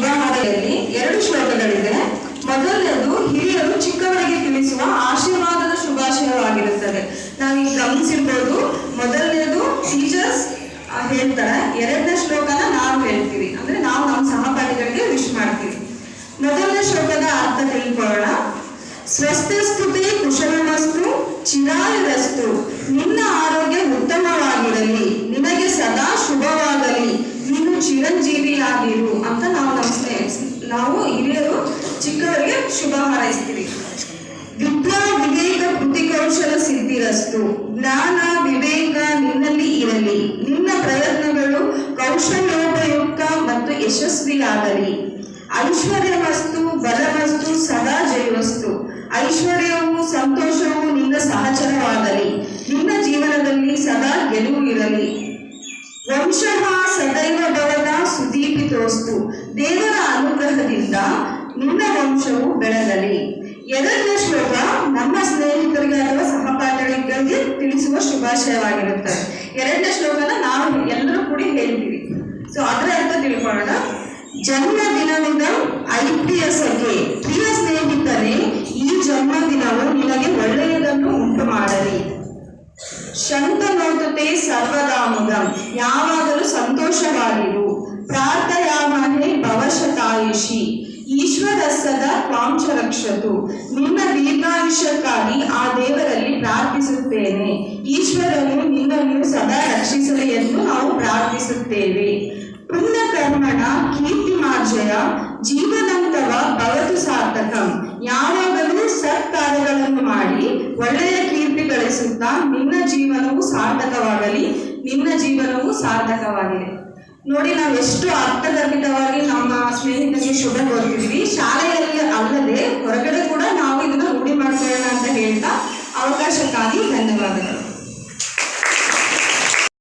ಶುಭ ಹಾಡೆಯಲ್ಲಿ ಎರಡು ಶ್ಲೋಕಗಳಿದೆ. ಮೊದಲನೆಯದು, ಹಿರಿಯರು ಚಿಕ್ಕವರಿಗೆ ತಿಳಿಸುವ ಆಶೀರ್ವಾದದ ಶುಭಾಶಯವಾಗಿರುತ್ತದೆ ನಾವೀಗ ಗಮನಿಸಿರ್ಬೋದು, ಮೊದಲನೆಯದು ಟೀಚರ್ಸ್ ಹೇಳ್ತಾರೆ. ಎರಡನೇ ಶ್ಲೋಕನ ನಾವು ಹೇಳ್ತೀವಿ. ಅಂದ್ರೆ ನಾವು ನಮ್ಮ ಸಹಪಾಠಿಗಳಿಗೆ ವಿಶ್ ಮಾಡ್ತೀವಿ. ಮೊದಲನೇ ಶ್ಲೋಕದ ಅರ್ಥ ತಿಳ್ಕೊಳ್ಳೋಣ. ಸ್ವಸ್ಥಸ್ತುತೆ ಕುಶಲಮಸ್ತು, ಚಿರಾಯುರಸ್ತು. ನಿನ್ನ ಆರೋಗ್ಯ ಉತ್ತಮವಾಗಿರಲಿ ನಿನಗೆ ಸದಾ ಶುಭವಾಗಲಿ ನೀನು ಚಿರಂಜೀವಿಯಾಗಿರು ಅಂತ ನಾವು ನಮ್ಮ ಸ್ನೇಹ ನಾವು ಹಿರಿಯರು ಚಿಕ್ಕವರಿಗೆ ಶುಭ ಹಾರೈಸ್ತೀವಿ. ವಿದ್ಯಾ ವಿವೇಕ ಬುದ್ಧಿ ಕೌಶಲ ಸಿದ್ಧಿರಸ್ತು. ಜ್ಞಾನ ವಿವೇಕ ನಿನ್ನಲ್ಲಿ ಇರಲಿ. ನಿನ್ನ ಪ್ರಯತ್ನಗಳು ಕೌಶಲ್ಯೋಪಯುಕ್ತ ಮತ್ತು ಯಶಸ್ವಿಯಾಗಲಿ. ಐಶ್ವರ್ಯವಸ್ತು, ಬಲವಸ್ತು, ಸದಾ ಜಯವಸ್ತು ಐಶ್ವರ್ಯವು, ಸಂತೋಷವು ನಿನ್ನ ಸಹಚರವಾಗಲಿ. ನಿನ್ನ ಜೀವನದಲ್ಲಿ ಸದಾ ಗೆಲುವು ಇರಲಿ. ವಂಶಃ ಸದೈವ ಬಲದ ಸುದೀಪಿತೋಸ್ತು. ದೇವರ ಅನುಗ್ರಹದಿಂದ ನಿನ್ನ ವಂಶವು ಬೆಳಗಲಿ ಎರಡನೇ ಶ್ಲೋಕ ನಮ್ಮ ಸ್ನೇಹಿತರಿಗೆ ಅಥವಾ ಸಹಪಾಠಿಗಳಿಗೆ ತಿಳಿಸುವ ಶುಭಾಶಯವಾಗಿರುತ್ತದೆ. ಎರಡನೇ ಶ್ಲೋಕನ ನಾವು ಎಲ್ಲರೂ ಕೂಡಿ ಹೇಳ್ತೀವಿ ಸೊ ಅದರ ಅರ್ಥ ತಿಳ್ಕೊಳ್ಳೋಣ. ಜನ್ಮದಿನದಿಂದ ಐಪಿಎಸ್ಗೆ ಪ್ರಿಯ ಸ್ನೇಹಿತರೆ ಈ ಜನ್ಮದಿನವು ನಿನಗೆ ಒಳ್ಳೆಯದನ್ನು ಉಂಟು ಮಾಡಲಿ ಶಂತನೋತತೆ ಸರ್ವದಾಮುದಂ. ಯಾವಾಗಲೂ ಸಂತೋಷವಾಗಿರು. ಪ್ರಾರ್ಥಯಾಮನೆ ಭವಶತಾಯುಷಿ. ಈಶ್ವರಸ್ಸದ ತ್ವಾಂಶ ರಕ್ಷತು ನಿನ್ನ ದೀರ್ಘಾಯುಷ್ಯಕ್ಕಾಗಿ ಆ ದೇವರಲ್ಲಿ ಪ್ರಾರ್ಥಿಸುತ್ತೇನೆ. ರಕ್ಷಿಸಲಿ ಎಂದು ನಾವು ಪ್ರಾರ್ಥಿಸುತ್ತೇವೆ. ಪುಣ್ಯ ಕರ್ಮಣ ಕೀರ್ತಿ ಮಾರ್ಜಯ ಜೀವನಂತವ ಭವತು ಸಾರ್ಥಕಂ. ಯಾವಾಗಲೂ ಸತ್ಕಾರ್ಯಗಳನ್ನು ಮಾಡಿ, ಒಳ್ಳೆಯ ಕೀರ್ತಿ ಗಳಿಸುತ್ತಾ ನಿನ್ನ ಜೀವನವು ಸಾರ್ಥಕವಾಗಲಿ, ನಿನ್ನ ಜೀವನವು ಸಾರ್ಥಕವಾಗಿದೆ. ನೋಡಿ, ನಾವು ಎಷ್ಟು ಅರ್ಥಗರ್ಭಿತವಾಗಿ ನಮ್ಮ ಸ್ನೇಹಿತರಿಗೆ ಶುಭ ಕೋರ್ತಿದ್ವಿ. ಶಾಲೆಯಲ್ಲಿ ಅಲ್ಲದೆ ಹೊರಗಡೆ ಕೂಡ ನಾವು ಇದನ್ನ ರೂಢಿ ಮಾಡ್ಕೊಳ್ಳೋಣ ಅಂತ ಹೇಳ್ತಾ ಅವಕಾಶಕ್ಕಾಗಿ ಧನ್ಯವಾದಗಳು.